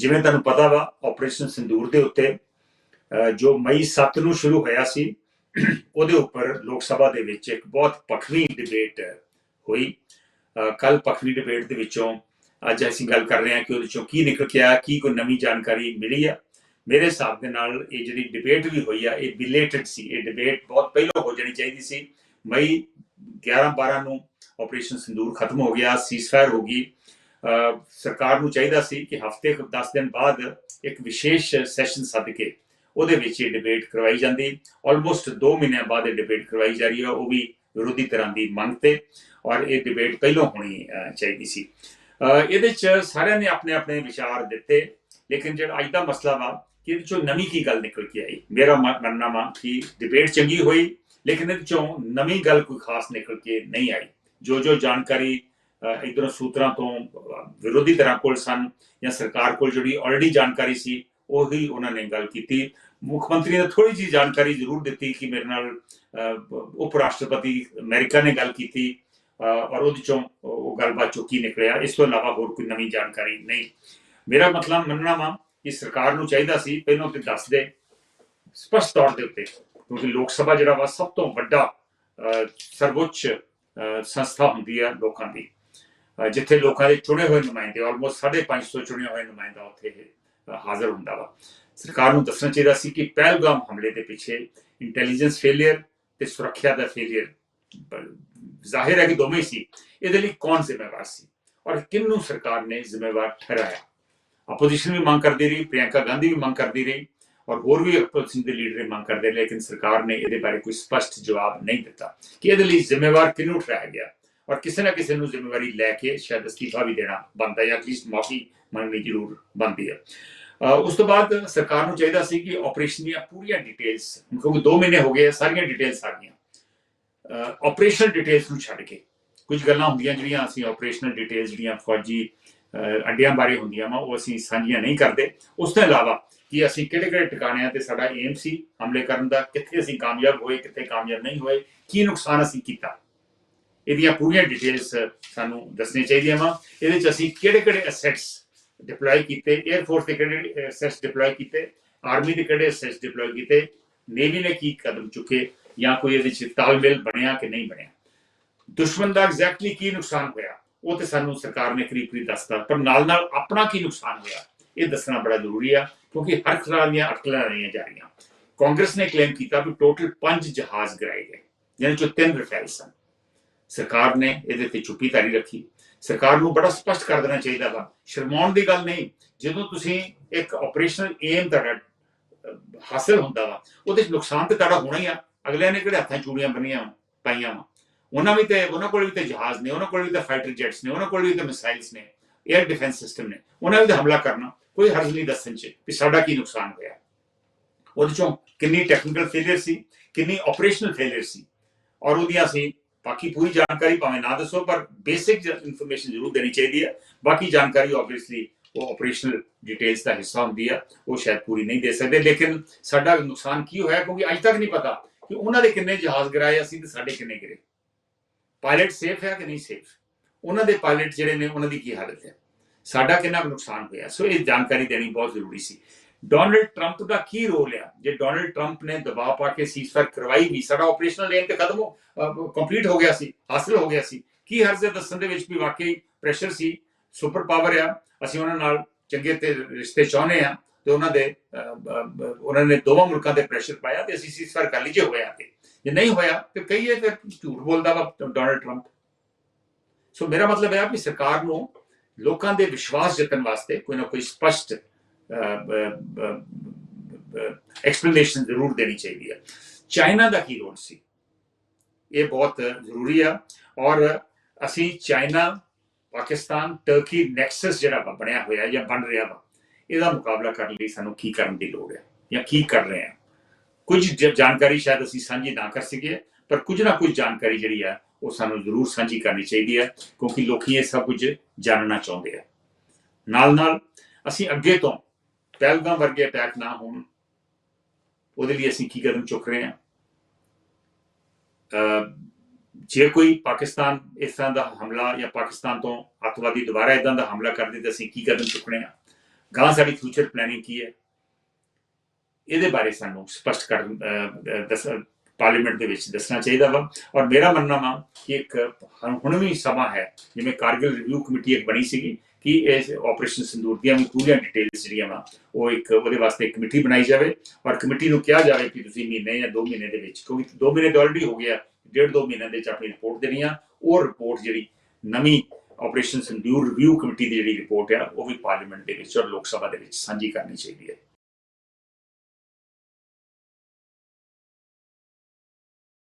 ਜਿਵੇਂ ਤੁਹਾਨੂੰ ਪਤਾ ਵਾ ਆਪਰੇਸ਼ਨ ਸਿੰਦੂਰ ਦੇ ਉੱਤੇ ਜੋ ਮਈ 7 ਨੂੰ ਸ਼ੁਰੂ ਹੋਇਆ ਸੀ, ਉਹਦੇ ਉੱਪਰ ਲੋਕ ਸਭਾ ਦੇ ਵਿੱਚ ਇੱਕ ਬਹੁਤ ਪਖਵੀ ਡਿਬੇਟ ਹੋਈ। ਕੱਲ ਪਖਵੀ ਡਿਬੇਟ ਦੇ ਵਿੱਚੋਂ ਅੱਜ ਅਸੀਂ ਗੱਲ ਕਰ ਰਹੇ ਹਾਂ ਕਿ ਉਹਦੇ ਚੋਂ ਕੀ ਨਿਕਲ ਕੇ ਆਇਆ, ਕੀ ਕੋਈ ਨਵੀਂ ਜਾਣਕਾਰੀ ਮਿਲੀ ਆ। ਮੇਰੇ ਹਿਸਾਬ ਦੇ ਨਾਲ ਇਹ ਜਿਹੜੀ ਡਿਬੇਟ ਵੀ ਹੋਈ ਆ, ਇਹ ਬਿਲੇਟਡ ਸੀ। ਇਹ ਡਿਬੇਟ ਬਹੁਤ ਪਹਿਲਾਂ ਹੋ ਜਾਣੀ ਚਾਹੀਦੀ ਸੀ। ਮਈ 11 12 ਨੂੰ ਆਪਰੇਸ਼ਨ ਸਿੰਦੂਰ ਖਤਮ ਹੋ ਗਿਆ ਸੀਜ਼ਫਾਇਰ ਹੋ ਗਈ। ਸਰਕਾਰ ਨੂੰ ਚਾਹੀਦਾ ਸੀ ਕਿ ਹਫ਼ਤੇ 10 ਦਿਨ ਬਾਅਦ ਇੱਕ ਵਿਸ਼ੇਸ਼ ਸੈਸ਼ਨ ਸੱਦ ਕੇ ਉਹਦੇ ਵਿੱਚ ਇਹ ਡਿਬੇਟ ਕਰਵਾਈ ਜਾਂਦੀ। ਆਲਮੋਸਟ 2 ਮਹੀਨਿਆਂ ਬਾਅਦ ਇਹ ਡਿਬੇਟ ਕਰਵਾਈ ਜਾ ਰਹੀ ਹੈ, ਉਹ ਵੀ ਵਿਰੋਧੀ ਤਰ੍ਹਾਂ ਦੀ ਮੰਗ ਤੇ ਔਰ ਇਹ ਡਿਬੇਟ ਪਹਿਲਾਂ ਹੋਣੀ ਚਾਹੀਦੀ ਸੀ। ਇਹਦੇ ਚ ਸਾਰਿਆਂ ਨੇ ਆਪਣੇ ਆਪਣੇ ਵਿਚਾਰ ਦਿੱਤੇ, ਲੇਕਿਨ ਜਿਹੜਾ ਅੱਜ ਦਾ ਮਸਲਾ ਵਾ ਕਿ ਇਹਦੇ ਚੋਂ ਨਵੀਂ ਕੀ ਗੱਲ ਨਿਕਲ ਕੇ ਆਈ? ਮੇਰਾ ਮ- ਮੰਨਣਾ ਵਾ ਕਿ ਡਿਬੇਟ ਚੰਗੀ ਹੋਈ, ਲੇਕਿਨ ਇਹਦੇ ਚੋਂ ਨਵੀਂ ਗੱਲ ਕੋਈ ਖਾਸ ਨਿਕਲ ਕੇ ਨਹੀਂ ਆਈ। ਜੋ ਜੋ ਜਾਣਕਾਰੀ ਇੱਧਰੋਂ ਸੂਤਰਾਂ ਤੋਂ ਵਿਰੋਧੀ ਤਰ੍ਹਾਂ ਕੋਲ ਸਨ ਜਾਂ ਸਰਕਾਰ ਕੋਲ ਜਿਹੜੀ ਆਲਰੇਡੀ ਜਾਣਕਾਰੀ ਸੀ ਉਹੀ ਉਹਨਾਂ ਨੇ ਗੱਲ ਕੀਤੀ ਮੁੱਖ ਮੰਤਰੀ ਨੇ ਥੋੜੀ ਜਿਹੀ ਜਾਣਕਾਰੀ ਜ਼ਰੂਰ ਦਿੱਤੀ ਕਿ ਮੇਰੇ ਨਾਲ ਉਪ ਰਾਸ਼ਟਰਪਤੀ ਅਮਰੀਕਾ ਨੇ ਗੱਲ ਕੀਤੀ ਔਰ ਉਹਦੇ ਚੋਂ ਉਹ ਗੱਲਬਾਤ ਚੋਂ ਕੀ ਨਿਕਲਿਆ ਇਸ ਤੋਂ ਇਲਾਵਾ ਹੋਰ ਕੋਈ ਨਵੀਂ ਜਾਣਕਾਰੀ ਨਹੀਂ ਮੇਰਾ ਮਤਲਬ ਮੰਨਣਾ ਵਾ ਕਿ ਸਰਕਾਰ ਨੂੰ ਚਾਹੀਦਾ ਸੀ ਪਹਿਲਾਂ ਤੇ ਦੱਸ ਦੇ ਸਪਸ਼ਟ ਤੌਰ ਦੇ ਉੱਤੇ ਕਿਉਂਕਿ ਲੋਕ ਸਭਾ ਜਿਹੜਾ ਵਾ ਸਭ ਤੋਂ ਵੱਡਾ ਅਹ, ਸਰਵੋੱਚ ਅਹ, ਸੰਸਥਾ ਹੁੰਦੀ ਹੈ ਲੋਕਾਂ ਦੀ ਜਿੱਥੇ ਲੋਕਾਂ ਦੇ ਚੁਣੇ ਹੋਏ ਨੁਮਾਇੰਦੇ ਆਲਮੋਸਟ 550 ਚੁਣੇ ਹੋਏ ਨੁਮਾਇੰਦਾ ਉੱਥੇ ਅਹ, ਹਾਜ਼ਰ ਹੁੰਦਾ ਵਾ। ਸਰਕਾਰ ਨੂੰ ਦੱਸਣਾ ਚਾਹੀਦਾ ਸੀ ਕਿ ਪਹਿਲਗਾਮ ਹਮਲੇ ਦੇ ਪਿੱਛੇ ਇੰਟੈਲੀਜੈਂਸ ਫੇਲਿਅਰ ਤੇ ਸੁਰੱਖਿਆ ਦਾ ਫੇਲਿਅਰ ਜ਼ਾਹਿਰ ਹੈ ਕਿ ਦੋਵੇਂ ਹੀ ਸੀ। ਇਹਦੇ ਲਈ ਕੌਣ ਜ਼ਿੰਮੇਵਾਰ ਸੀ ਔਰ ਕਿਹਨੂੰ ਸਰਕਾਰ ਨੇ ਜ਼ਿੰਮੇਵਾਰ ਠਹਿਰਾਇਆ? ਆਪੋਜੀਸ਼ਨ ਵੀ ਮੰਗ ਕਰਦੀ ਰਹੀ ਪ੍ਰਿਯੰਕਾ ਗਾਂਧੀ ਵੀ ਮੰਗ ਕਰਦੀ ਰਹੀ ਔਰ ਹੋਰ ਵੀ ਆਪੋਜੀਸ਼ਨ ਦੇ ਲੀਡਰ ਮੰਗ ਕਰਦੇ ਰਹੇ, ਲੇਕਿਨ ਸਰਕਾਰ ਨੇ ਇਹਦੇ ਬਾਰੇ ਕੋਈ ਸਪਸ਼ਟ ਜਵਾਬ ਨਹੀਂ ਦਿੱਤਾ ਕਿ ਇਹਦੇ ਲਈ ਜ਼ਿੰਮੇਵਾਰ ਕਿਹਨੂੰ ਠਹਿਰਾਇਆ ਗਿਆ। ਔਰ ਕਿਸੇ ਨਾ ਕਿਸੇ ਨੂੰ ਜ਼ਿੰਮੇਵਾਰੀ ਲੈ ਕੇ ਸ਼ਾਇਦ ਅਸਤੀਫਾ ਵੀ ਦੇਣਾ ਬਣਦਾ ਜਾਂ ਐਟਲੀਸਟ ਮਾਫੀ ਮੰਗਣੀ ਜ਼ਰੂਰ ਬਣਦੀ ਹੈ। ਉਸ ਤੋਂ ਬਾਅਦ ਸਰਕਾਰ ਨੂੰ ਚਾਹੀਦਾ ਸੀ ਕਿ ਆਪਰੇਸ਼ਨ ਦੀਆਂ ਪੂਰੀਆਂ ਡਿਟੇਲਸ ਕਿਉਂਕਿ 2 ਮਹੀਨੇ ਹੋ ਗਏ ਸਾਰੀਆਂ ਡਿਟੇਲਸ ਆ ਗਈਆਂ। ਆਪਰੇਸ਼ਨਲ ਡਿਟੇਲਸ ਨੂੰ ਛੱਡ ਕੇ ਕੁਝ ਗੱਲਾਂ ਹੁੰਦੀਆਂ ਜਿਹੜੀਆਂ ਅਸੀਂ ਆਪਰੇਸ਼ਨਲ ਡਿਟੇਲਸ ਜਿਹੜੀਆਂ ਫੌਜੀ ਅੱਡਿਆਂ ਬਾਰੇ ਹੁੰਦੀਆਂ ਵਾ, ਉਹ ਅਸੀਂ ਸਾਂਝੀਆਂ ਨਹੀਂ ਕਰਦੇ। ਉਸ ਤੋਂ ਇਲਾਵਾ ਕਿ ਅਸੀਂ ਕਿਹੜੇ ਕਿਹੜੇ ਟਿਕਾਣਿਆਂ ਤੇ ਸਾਡਾ ਏਮ ਸੀ ਹਮਲੇ ਕਰਨ ਦਾ, ਕਿੱਥੇ ਅਸੀਂ ਕਾਮਯਾਬ ਹੋਏ, ਕਿੱਥੇ ਕਾਮਯਾਬ ਨਹੀਂ ਹੋਏ, ਕੀ ਨੁਕਸਾਨ ਅਸੀਂ ਕੀਤਾ। ਇਹਦੀਆਂ ਪੂਰੀਆਂ ਡਿਟੇਲਸ ਸਾਨੂੰ ਦੱਸਣੀਆਂ ਚਾਹੀਦੀਆਂ ਵਾ। ਇਹਦੇ ਚ ਅਸੀਂ ਕਿਹੜੇ ਕਿਹੜੇ ਅਸੈਟਸ ਡਿਪਲੋਏ ਕੀਤੇ 에ਅਰ ਫੋਰਸ ਦੇ ਕਿਹੜੇ ਅਸੈਟਸ ਡਿਪਲੋਏ ਕੀਤੇ ਆਰਮੀ ਦੇ ਕਿਹੜੇ ਅਸੈਟਸ ਡਿਪਲੋਏ ਕੀਤੇ ਨੇਵੀ ਨੇ ਕੀ ਕਦਮ ਚੁੱਕੇ ਜਾਂ ਕੋਈ ਇਹਦੇ ਚ ਤਾਲਮੇਲ ਬਣਿਆ ਕਿ ਨਹੀਂ ਬਣਿਆ। ਦੁਸ਼ਮਣ ਦਾ ਐਗਜ਼ੈਕਟਲੀ ਕੀ ਨੁਕਸਾਨ ਹੋਇਆ, ਉਹ ਤੇ ਸਾਨੂੰ ਸਰਕਾਰ ਨੇ ਕਰੀਬ ਕਰੀਬ ਦੱਸਤਾ, ਪਰ ਨਾਲ ਨਾਲ ਆਪਣਾ ਕੀ ਨੁਕਸਾਨ ਹੋਇਆ, ਇਹ ਦੱਸਣਾ ਬੜਾ ਜ਼ਰੂਰੀ ਆ, ਕਿਉਂਕਿ ਹਰ ਤਰ੍ਹਾਂ ਦੀਆਂ ਅਟਕਲਾਂ ਰਹੀਆਂ ਜਾ ਰਹੀਆਂ। ਕਾਂਗਰਸ ਨੇ ਕਲੇਮ ਕੀਤਾ ਕਿ ਟੋਟਲ 5 ਜਹਾਜ਼ ਗਿਰਾਏ ਗਏ ਜਿਹਨਾਂ ਚੋਂ ਤਿੰਨ ਰਫੇਲ ਸਨ। ਸਰਕਾਰ ਨੇ ਇਹਦੇ ਤੇ ਚੁੱਪੀ ਧਾਰੀ ਰੱਖੀ। ਸਰਕਾਰ ਨੂੰ ਬੜਾ ਸਪਸ਼ਟ ਕਰ ਦੇਣਾ ਚਾਹੀਦਾ ਵਾ। ਸ਼ਰਮਾਉਣ ਦੀ ਗੱਲ ਨਹੀਂ ਜਦੋਂ ਤੁਸੀਂ ਇੱਕ ਆਪਰੇਸ਼ਨਲ ਏਮ ਤੁਹਾਡਾ ਅਹ, ਹਾਸਲ ਹੁੰਦਾ ਵਾ ਉਹਦੇ ਚ ਨੁਕਸਾਨ ਤੇ ਤੁਹਾਡਾ ਹੋਣਾ ਹੀ ਆ। ਅਗਲਿਆਂ ਨੇ ਕਿਹੜੇ ਹੱਥਾਂ 'ਚ ਚੂੜੀਆਂ ਬੰਨੀਆਂ ਵਾਂ, ਪਾਈਆਂ ਵਾ। ਉਹਨਾਂ ਵੀ ਤੇ ਉਹਨਾਂ ਕੋਲ ਵੀ ਤੇ ਜਹਾਜ਼ ਨੇ ਉਹਨਾਂ ਕੋਲ ਵੀ ਤੇ ਫਾਈਟਰ ਜੈਟਸ ਨੇ ਉਹਨਾਂ ਕੋਲ ਵੀ ਤੇ ਮਿਸਾਈਲਸ ਨੇ 에ਅਰ ਡਿਫੈਂਸ ਸਿਸਟਮ ਨੇ। ਉਹਨਾਂ ਵੀ ਤੇ ਹਮਲਾ ਕਰਨਾ ਕੋਈ ਹਰਜ ਨਹੀਂ ਦੱਸਣ 'ਚ ਵੀ ਸਾਡਾ ਕੀ ਨੁਕਸਾਨ ਹੋਇਆ। ਉਹਦੇ ਚੋਂ ਕਿੰਨੀ ਟੈਕਨੀਕਲ ਫੇਲਿਅਰ ਸੀ ਕਿੰਨੀ ਆਪਰੇਸ਼ਨਲ ਫੇਲਿਅਰ ਸੀ। ਔਰ ਉਹਦੀਆਂ ਅਸੀਂ ਬਾਕੀ ਪੂਰੀ ਜਾਣਕਾਰੀ ਭਾਵੇਂ ਨਾ ਦੱਸੋ, ਪਰ ਬੇਸਿਕ ਇਨਫੋਰਮੇਸ਼ਨ ਜ਼ਰੂਰ ਦੇਣੀ ਚਾਹੀਦੀ ਹੈ। ਬਾਕੀ ਜਾਣਕਾਰੀ ਆਬਵੀਅਸਲੀ ਉਹ ਆਪਰੇਸ਼ਨਲ ਡਿਟੇਲਸ ਦਾ ਹਿੱਸਾ ਹੁੰਦੀ ਆ, ਉਹ ਸ਼ਾਇਦ ਪੂਰੀ ਨਹੀਂ ਦੇ ਸਕਦੇ। ਲੇਕਿਨ ਸਾਡਾ ਨੁਕਸਾਨ ਕੀ ਹੋਇਆ? ਕਿਉਂਕਿ ਅੱਜ ਤੱਕ ਨਹੀਂ ਪਤਾ ਕਿ ਉਹਨਾਂ ਦੇ ਕਿੰਨੇ ਜਹਾਜ਼ ਗਿਰਾਏ ਅਸੀਂ ਤੇ ਸਾਡੇ ਕਿੰਨੇ ਗਿਰੇ। ਪਾਇਲਟ ਸੇਫ ਹੈ ਕਿ ਨਹੀਂ ਸੇਫ ਉਹਨਾਂ ਦੇ ਪਾਇਲਟ ਜਿਹੜੇ ਨੇ, ਉਹਨਾਂ ਦੀ ਕੀ ਹਾਲਤ ਹੈ? ਸਾਡਾ ਕਿੰਨਾ ਕੁ ਨੁਕਸਾਨ ਹੋਇਆ? ਸੋ ਇਹ ਜਾਣਕਾਰੀ ਦੇਣੀ ਬਹੁਤ ਜ਼ਰੂਰੀ ਸੀ। ਡੋਨਲਡ ਟਰੰਪ ਦਾ ਕੀ ਰੋਲ ਆ? ਜੇ ਡੋਨਲਡ ਟਰੰਪ ਨੇ ਦਬਾਅ ਪਾ ਕੇ ਸੀਜ਼ਫਾਇਰ ਕਰਵਾਈ ਵੀ, ਸਾਡਾ ਆਪਰੇਸ਼ਨਲ ਏਮ ਤੇ ਖਤਮ ਹੋ ਕੰਪਲੀਟ ਹੋ ਗਿਆ ਸੀ, ਹਾਸਲ ਹੋ ਗਿਆ ਸੀ, ਕੀ ਹਰਜ਼ ਹੈ ਦੱਸਣ ਦੇ ਵਿੱਚ ਵੀ ਵਾਕਈ ਪ੍ਰੈਸ਼ਰ ਸੀ ਸੁਪਰ ਪਾਵਰ ਆ, ਅਸੀਂ ਉਹਨਾਂ ਨਾਲ ਚੰਗੇ ਤੇ ਰਿਸ਼ਤੇ ਚਾਹੁੰਦੇ ਆ, ਤੇ ਉਹਨਾਂ ਦੇ ਉਹਨਾਂ ਨੇ ਦੋਵਾਂ ਮੁਲਕਾਂ ਤੇ ਪ੍ਰੈਸ਼ਰ ਪਾਇਆ ਤੇ ਅਸੀਂ ਸੀਜ਼ਫਾਇਰ ਕਰ ਲਈ ਜੇ ਹੋਇਆ ਤੇ। ਜੇ ਨਹੀਂ ਹੋਇਆ ਤੇ ਕਹੀਏ ਫਿਰ ਝੂਠ ਬੋਲਦਾ ਵਾ ਡੋਨਲਡ ਟਰੰਪ। ਸੋ ਮੇਰਾ ਮਤਲਬ ਹੈ ਕਿ ਸਰਕਾਰ ਨੂੰ ਲੋਕਾਂ ਦੇ ਵਿਸ਼ਵਾਸ ਜਿੱਤਣ ਵਾਸਤੇ ਕੋਈ ਨਾ ਕੋਈ ਸਪਸ਼ਟ ਐਕਸਪਲੇਨੇਸ਼ਨ ਜ਼ਰੂਰ ਦੇਣੀ ਚਾਹੀਦੀ ਹੈ। ਚਾਈਨਾ ਦਾ ਕੀ ਰੋਲ ਸੀ? ਇਹ ਬਹੁਤ ਜ਼ਰੂਰੀ ਆ ਔਰ ਅਸੀਂ ਚਾਈਨਾ ਪਾਕਿਸਤਾਨ ਟਰਕੀ ਨੈਕਸਸ ਜਿਹੜਾ ਵਾ ਬਣਿਆ ਹੋਇਆ ਜਾਂ ਬਣ ਰਿਹਾ ਵਾ, ਇਹਦਾ ਮੁਕਾਬਲਾ ਕਰਨ ਲਈ ਸਾਨੂੰ ਕੀ ਕਰਨ ਦੀ ਲੋੜ ਹੈ ਜਾਂ ਕੀ ਕਰ ਰਹੇ ਹਾਂ? ਕੁਝ ਜ- ਜਾਣਕਾਰੀ ਸ਼ਾਇਦ ਅਸੀਂ ਸਾਂਝੀ ਨਾ ਕਰ ਸਕੀਏ, ਪਰ ਕੁਝ ਨਾ ਕੁਝ ਜਾਣਕਾਰੀ ਜਿਹੜੀ ਆ, ਉਹ ਸਾਨੂੰ ਜ਼ਰੂਰ ਸਾਂਝੀ ਕਰਨੀ ਚਾਹੀਦੀ ਹੈ, ਕਿਉਂਕਿ ਲੋਕੀ ਇਹ ਸਭ ਕੁਝ ਜਾਣਨਾ ਚਾਹੁੰਦੇ ਆ। ਨਾਲ ਨਾਲ ਅਸੀਂ ਅੱਗੇ ਤੋਂ ਪਹਿਲਗਾਮ ਵਰਗੇ ਅਟੈਕ ਨਾ ਹੋਣ, ਉਹਦੇ ਲਈ ਅਸੀਂ ਕੀ ਕਦਮ ਚੁੱਕ ਰਹੇ ਹਾਂ? ਅਹ ਜੇ ਕੋਈ ਪਾਕਿਸਤਾਨ ਇਸ ਤਰ੍ਹਾਂ ਦਾ ਹਮਲਾ ਜਾਂ ਪਾਕਿਸਤਾਨ ਤੋਂ ਅੱਤਵਾਦੀ ਦੁਬਾਰਾ ਇਦਾਂ ਦਾ ਹਮਲਾ ਕਰਦੇ ਤਾਂ ਅਸੀਂ ਕੀ ਕਦਮ ਚੁੱਕਣੇ ਆ ਗਾਂ ਸਾਡੀ ਫਿਊਚਰ ਪਲੈਨਿੰਗ ਕੀ ਹੈ? ਇਹਦੇ ਬਾਰੇ ਸਾਨੂੰ ਸਪਸ਼ਟ ਕਰ ਦੱਸ ਪਾਰਲੀਮੈਂਟ ਦੇ ਵਿੱਚ ਦੱਸਣਾ ਚਾਹੀਦਾ ਵਾ। ਔਰ ਮੇਰਾ ਮੰਨਣਾ ਵਾ ਕਿ ਇੱਕ ਹੁਣ ਵੀ ਸਮਾਂ ਹੈ, ਜਿਵੇਂ ਕਾਰਗਿਲ ਰਿਵਿਊ ਕਮੇਟੀ ਇੱਕ ਬਣੀ ਸੀਗੀ ਕਿ ਇਸ ਆਪਰੇਸ਼ਨ ਸਿੰਦੂਰ ਦੀਆਂ ਵੀ ਪੂਰੀਆਂ ਡਿਟੇਲਸ ਜਿਹੜੀਆਂ ਵਾ, ਉਹ ਇੱਕ ਉਹਦੇ ਵਾਸਤੇ ਇੱਕ ਕਮੇਟੀ ਬਣਾਈ ਜਾਵੇ ਔਰ ਕਮੇਟੀ ਨੂੰ ਕਿਹਾ ਜਾਵੇ ਕਿ ਤੁਸੀਂ ਮਹੀਨੇ ਜਾਂ 2 ਮਹੀਨੇ ਦੇ ਵਿੱਚ, ਕਿਉਂਕਿ 2 ਮਹੀਨੇ ਤਾਂ ਆਲਰੇਡੀ ਹੋ ਗਿਆ, ਡੇਢ ਦੋ ਮਹੀਨਿਆਂ ਦੇ ਵਿੱਚ ਆਪਣੀ ਰਿਪੋਰਟ ਦੇਣੀ ਆ, ਉਹ ਰਿਪੋਰਟ ਜਿਹੜੀ ਨਵੀਂ ਆਪਰੇਸ਼ਨ ਸਿੰਦੂਰ ਰਿਵਿਊ ਕਮੇਟੀ ਦੀ ਜਿਹੜੀ ਰਿਪੋਰਟ ਆ, ਉਹ ਵੀ ਪਾਰਲੀਮੈਂਟ ਦੇ ਵਿੱਚ ਔਰ ਲੋਕ ਸਭਾ ਦੇ ਵਿੱਚ ਸਾਂਝੀ ਕਰਨੀ ਚਾਹੀਦੀ ਹੈ।